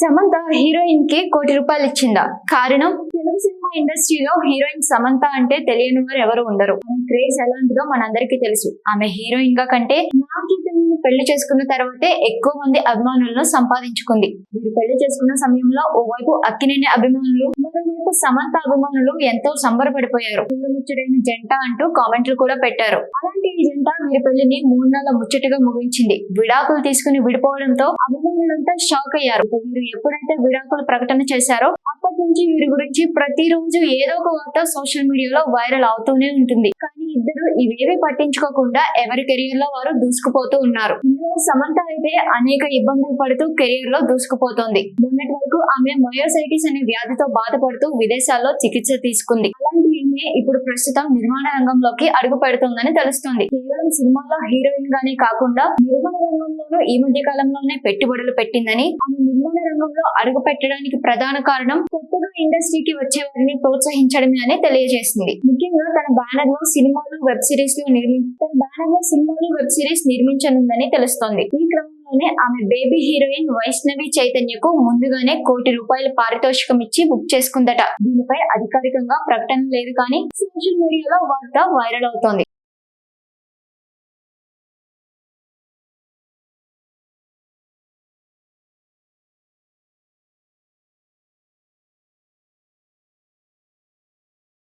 సమంత హీరోయిన్కి కోటి రూపాయలు ఇచ్చిందా? కారణం? తెలుగు సినిమా ఇండస్ట్రీలో హీరోయిన్ సమంత అంటే తెలియని వారు ఎవరు ఉండరు. క్రేజ్ ఎలాంటిదో మనందరికీ తెలుసు. ఆమె హీరోయిన్గా కంటే నాగ పెళ్ళి చేసుకున్న తర్వాతే ఎక్కువ మంది అభిమానులను సంపాదించుకుంది. వీరు పెళ్ళి చేసుకున్న సమయంలో ఓవైపు అక్కినేని అభిమానులు మరోవైపు సమంత అభిమానులు ఎంతో సంబరపడిపోయారు. ముచ్చటైన జంట అంటూ కామెంట్లు కూడా పెట్టారు. అలాంటి ఈ జంట వీరి పెళ్ళిని మూడు నెలల ముచ్చటగా ముగించింది. విడాకులు తీసుకుని విడిపోవడంతో అభిమానులంతా షాక్ అయ్యారు. వీరు ఎప్పుడైతే విడాకులు ప్రకటన చేశారో అప్పటి నుంచి వీరి గురించి ప్రతిరోజు ఏదో ఒక వార్త సోషల్ మీడియాలో వైరల్ అవుతూనే ఉంటుంది. కానీ ఇద్దరు ఇవేవి పట్టించుకోకుండా ఎవరి కెరియర్లో వారు దూసుకుపోతూ ఉన్నారు. ఇందులో సమంత అయితే అనేక ఇబ్బందులు పడుతూ కెరియర్లో దూసుకుపోతోంది. మొన్నటి వరకు ఆమె మయోసైటిస్ అనే వ్యాధితో బాధపడుతూ విదేశాల్లో చికిత్స తీసుకుంది. అలాంటి ఈమె ఇప్పుడు ప్రస్తుతం నిర్మాణ రంగంలోకి అడుగు పెడుతుందని తెలుస్తుంది. కేవలం సినిమాలో హీరోయిన్ గానే కాకుండా నిర్మాణ రంగంలోనూ ఈ మధ్య కాలంలోనే పెట్టుబడులు పెట్టిందని ఆమె నిర్మాణ రంగంలో అడుగు పెట్టడానికి ప్రధాన కారణం కొత్తగా ఇండస్ట్రీకి వచ్చే వారిని ప్రోత్సహించడమే అని తెలియజేసింది. ముఖ్యంగా తన బ్యానర్లో సినిమాలు వెబ్ సిరీస్లో నిర్మి తన బ్యానర్లో సినిమాలు వెబ్ సిరీస్ నిర్మించనుందని తెలుస్తోంది. ఈ క్రమంలోనే ఆమె బేబీ హీరోయిన్ వైష్ణవి చైతన్యకు ముందుగానే కోటి రూపాయల పారితోషికం ఇచ్చి బుక్ చేసుకుందట. దీనిపై అధికారికంగా ప్రకటన లేదు కానీ సోషల్ మీడియాలో వార్త వైరల్ అవుతోంది.